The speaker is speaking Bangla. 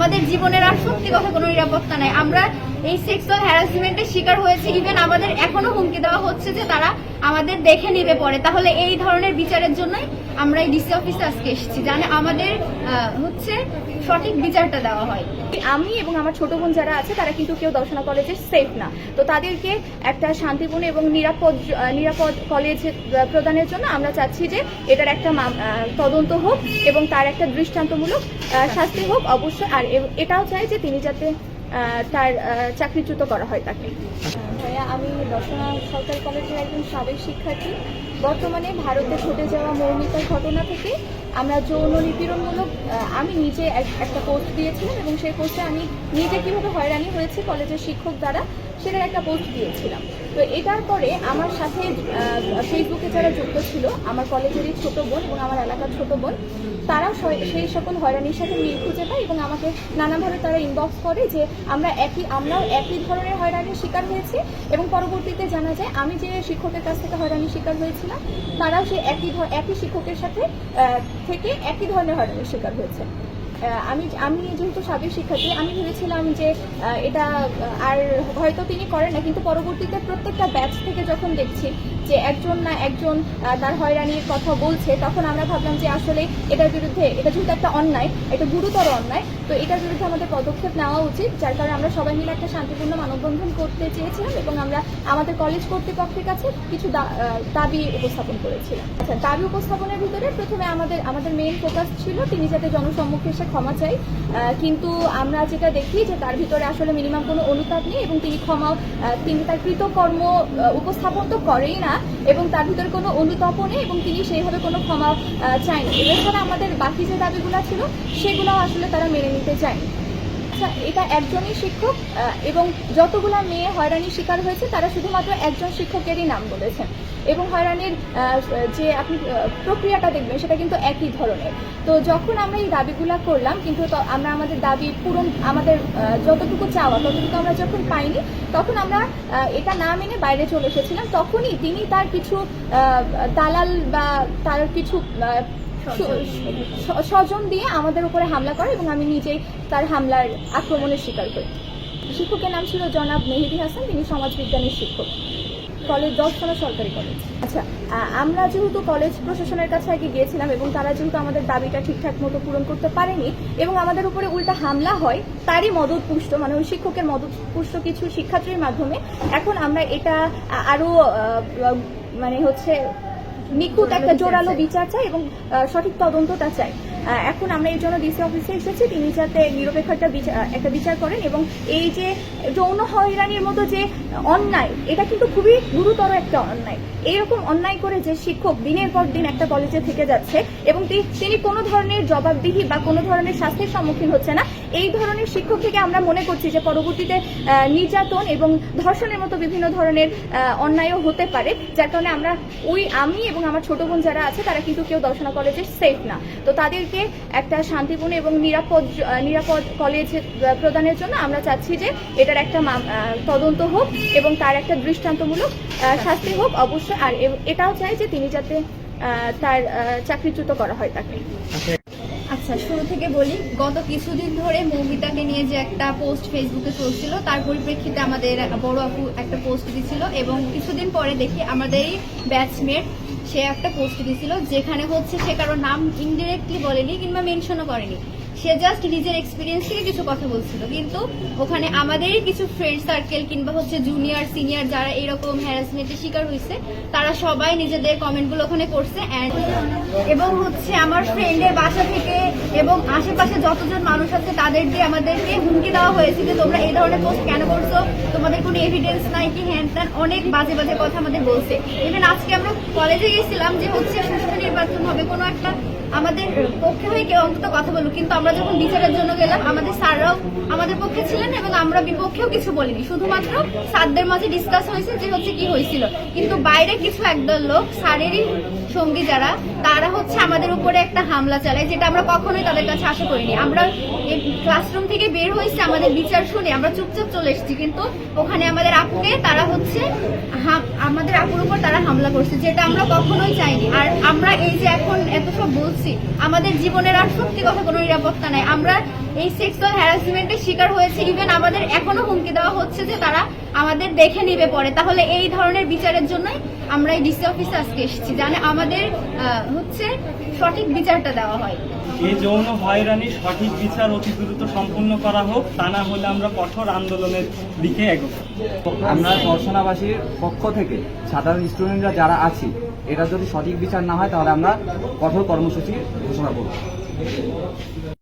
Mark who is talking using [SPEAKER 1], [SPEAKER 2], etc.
[SPEAKER 1] আমাদের জীবনের আর সত্যি কথা কোনো নিরাপত্তা নাই। আমরা এই সেক্সুয়াল হ্যারাসমেন্টের শিকার হয়েছে ইভেন আমাদের এখনও হুমকি দেওয়া হচ্ছে যে তারা আমাদের দেখে নেবে পরে। তাহলে এই ধরনের বিচারের জন্যই আমরা এই ডিসি অফিসে আজকে এসেছি জানে আমাদের হচ্ছে সঠিক বিচারটা দেওয়া হয়।
[SPEAKER 2] আমি এবং আমার ছোট বোন যারা আছে, তারা কিন্তু কেউ দর্শনা কলেজে সেফ না। তো তাদেরকে একটা শান্তিপূর্ণ এবং নিরাপদ নিরাপদ কলেজ প্রদানের জন্য আমরা চাচ্ছি যে এটার একটা তদন্ত হোক এবং তার একটা দৃষ্টান্তমূলক শাস্তি হোক অবশ্যই। আর এটাও চাই যে তিনি যাতে তার চাকরিচ্যুত করা হয় তাকে। আমি দর্শনা সরকার কলেজের একজন সাবেক শিক্ষার্থী। বর্তমানে ভারতে ঘটে যাওয়া মৌমিতার ঘটনা থেকে আমরা যৌন নিপীড়নমূলক আমি নিজে এক- একটা পোস্ট দিয়েছিলাম এবং সেই পোস্টে আমি নিজে কীভাবে হয়রানি হয়েছে কলেজের শিক্ষক দ্বারা, সেটার একটা পোস্ট দিয়েছিলাম। তো এটার পরে আমার সাথে ফেসবুকে যারা যুক্ত ছিল, আমার কলেজেরই ছোট বোন এবং আমার এলাকার ছোট বোন, তারাও সেই সকল হয়রানির সাথে মিল খুঁজে পায় এবং আমাকে নানাভাবে তারা ইনবক্স করে যে আমরা একই, আমরাও একই ধরনের হয়রানির শিকার হয়েছি এবং পরবর্তীতে জানা যায় আমি যে শিক্ষকের কাছ থেকে হয়রানির শিকার হয়েছিলাম, তারাও সেই একই একই শিক্ষকের সাথে থেকে একই ধরনের হয়রানির শিকার হয়েছে। আমি আমি যেহেতু সাবেক শিক্ষার্থী, আমি ভেবেছিলাম যে এটা আর হয়তো তিনি করেন না, কিন্তু পরবর্তীতে প্রত্যেকটা ব্যাচ থেকে যখন দেখছি যে একজন না একজন তার হয়রানির কথা বলছে, তখন আমরা ভাবলাম যে আসলে এটার বিরুদ্ধে, এটা যেহেতু একটা অন্যায়, এটা গুরুতর অন্যায়, তো এটার বিরুদ্ধে আমাদের পদক্ষেপ নেওয়া উচিত, যার কারণে আমরা সবাই মিলে একটা শান্তিপূর্ণ মানববন্ধন করতে চেয়েছিলাম এবং আমরা আমাদের কলেজ কর্তৃপক্ষের কাছে কিছু দাবি উপস্থাপন করেছিলাম। আচ্ছা দাবি উপস্থাপনের ভিতরে প্রথমে আমাদের আমাদের মেইন ফোকাস ছিল তিনি যাতে জনসম্মুখে এসে ক্ষমা চাই। কিন্তু আমরা যেটা দেখি যে তার ভিতরে আসলে মিনিমাম কোনো অনুতাপ নেই এবং তিনি ক্ষমা তিনি তার কৃতকর্ম উপস্থাপন তো করেই না এবং তার ভিতরে কোনো অনুতাপও নেই এবং তিনি সেইভাবে কোনো ক্ষমা আহ, চায়নি এছাড়া আমাদের বাকি যে দাবিগুলো ছিল সেগুলো আসলে তারা মেনে নিতে চায়নি। আচ্ছা এটা একজনই শিক্ষক এবং যতগুলা মেয়ে হয়রানির শিকার হয়েছে, তারা শুধুমাত্র একজন শিক্ষকেরই নাম বলেছেন। এবং হয়রানির যে আপনি প্রক্রিয়াটা দেখবেন, সেটা কিন্তু একই ধরনের। তো যখন আমরা এই দাবিগুলো করলাম, কিন্তু আমরা আমাদের দাবি পূরণ, আমাদের যতটুকু চাওয়া, ততটুকু আমরা যখন পাইনি, তখন আমরা এটা না মেনে বাইরে চলে এসেছিলাম। তখনই তিনি তার কিছু দালাল বা তার কিছু স্বজন দিয়ে আমাদের উপরে হামলা করে এবং আমি নিজেই তার হামলার আক্রমণের শিকার করি। শিক্ষকের নাম ছিল জনাব মেহেদি হাসান, তিনি সমাজবিজ্ঞানের শিক্ষক। কলেজ দশখানা সরকারি কলেজ। আচ্ছা আমরা যেহেতু কলেজ প্রশাসনের কাছে আগে গিয়েছিলাম এবং তারা যেহেতু আমাদের দাবিটা ঠিকঠাক মতো পূরণ করতে পারেনি এবং আমাদের উপরে উল্টা হামলা হয়, তারই মদত পুষ্ট মানে ওই শিক্ষকের মদত পুষ্ট কিছু শিক্ষার্থীর মাধ্যমে, এখন আমরা এটা আ- আরও মানে হচ্ছে নিখুঁত একটা জোরালো বিচার চাই এবং সঠিক তদন্তটা চাই। এখন আমরা এই জন্য ডিসি অফিসে এসেছি। তিনি যাতে নিরপেক্ষ একটা একটা বিচার করেন এবং এই যে যৌন হয়রানির মতো যে অন্যায়, এটা কিন্তু খুবই গুরুতর একটা অন্যায়। এইরকম অন্যায় করে যে শিক্ষক দিনের পর দিন একটা কলেজে থেকে যাচ্ছে এবং তিনি কোনো ধরনের জবাবদিহি বা কোনো ধরনের শাস্তির সম্মুখীন হচ্ছে না। এই ধরনের শিক্ষক থেকে আমরা মনে করছি যে পরবর্তীতে নির্যাতন এবং ধর্ষণের মতো বিভিন্ন ধরনের অন্যায়ও হতে পারে। যার কারণে আমরা ওই আমি এবং আমার ছোট বোন যারা আছে, তারা কিন্তু কেউ দর্শনা কলেজে সেফ না। তো তাদেরকে একটা শান্তিপূর্ণ এবং নিরাপদ নিরাপদ কলেজ প্রদানের জন্য আমরা চাচ্ছি যে এটার একটা তদন্ত হোক এবং তার একটা দৃষ্টান্তমূলক শাস্তি হোক অবশ্যই। আর এটাও চাই যে তিনি যাতে তার চাকরিচ্যুত করা হয় তাকে।
[SPEAKER 1] আচ্ছা। শুরু থেকে বলি গত কিছুদিন ধরে মৌমিতাকে নিয়ে যে একটা পোস্ট ফেসবুকে চলছিল তার পরিপ্রেক্ষিতে আমাদের বড় আপু একটা পোস্ট দিছিল এবং কিছুদিন পরে দেখি আমাদেরই ব্যাচমেট সে একটা পোস্ট দিছিল যেখানে হচ্ছে সে কারও নাম ইনডিরেক্টলি বলেনি কিংবা মেনশনও করেনি। সে জাস্ট নিজের এক্সপিরিয়েন্স থেকে কিছু কথা বলছিল। কিন্তু ওখানে আমাদেরই কিছু ফ্রেন্ড সার্কেল কিংবা হচ্ছে জুনিয়র সিনিয়র যারা এরকম হ্যারাসমেন্টের শিকার হয়েছে, তারা সবাই নিজেদের কমেন্টগুলো ওখানে করছে এবং হচ্ছে আমার ফ্রেন্ডের বাসা থেকে এবং আশেপাশে যতজন মানুষ আছে, তাদের দিয়ে আমাদেরকে হুমকি দেওয়া হয়েছে যে, তোমরা এই ধরনের পোস্ট কেন করছ? তোমাদের কোনো এভিডেন্স নাই কি? হ্যান ত্যান? অনেক বাজে বাজে কথা আমাদের বলছে। ইভেন আজকে আমরা কলেজে গেছিলাম যে, হচ্ছে সুষ্ঠু নির্বাচন হবে কোনো একটা আমাদের পক্ষে হয়ে কেউ অন্তত কথা বলুক, কিন্তু আমরা যখন বিচারের জন্য গেলাম, আমাদের স্যাররাও আমাদের পক্ষে ছিলেন এবং আমরা বিপক্ষেও কিছু বলিনি। শুধুমাত্র স্যারদের মাঝে ডিসকাস হয়েছে যে হচ্ছে কি হয়েছিল। কিন্তু বাইরে কিছু একদল লোক, স্যারেরই সঙ্গী যারা, তারা হচ্ছে আমাদের উপরে একটা হামলা চালায়, যেটা আমরা কখনোই তাদের কাছে আশা করিনি। আমরা ক্লাসরুম থেকে বের হয়েছে, আমাদের বিচার শুনে আমরা চুপচাপ চলে এসেছি। কিন্তু ওখানে আমাদের আপুকে তারা হচ্ছে আমাদের আপুর উপর তারা হামলা করছে, যেটা আমরা কখনোই চাইনি। আর আমরা এই যে এখন এত সব বলছি, আমাদের জীবনের আর সত্যি কথা কোনো নিরাপত্তা নাই আমরা এই সেক্সুয়াল হ্যারাসমেন্টের শিকার হয়েছে। ইভেন আমাদের এখনও হুমকি দেওয়া হচ্ছে যে তারা আমাদের দেখে নিবে পরে। তাহলে এই ধরনের বিচারের জন্যই আমরা এই ডিসি অফিসে আজকে এসেছি জানে আমাদের আহ, হচ্ছে সঠিক বিচারটা দেওয়া হয়।
[SPEAKER 3] এই যৌন হয়রানির সঠিক বিচার অতি দ্রুত সম্পূর্ণ করা হোক তা না হলে আমরা কঠোর আন্দোলনের দিকে এগোবো।
[SPEAKER 4] আমরা দর্শনাবাসীর পক্ষ থেকে সাধারণ স্টুডেন্টরা যারা আছি এটা যদি সঠিক বিচার না হয় তাহলে আমরা কঠোর কর্মসূচি ঘোষণা করব।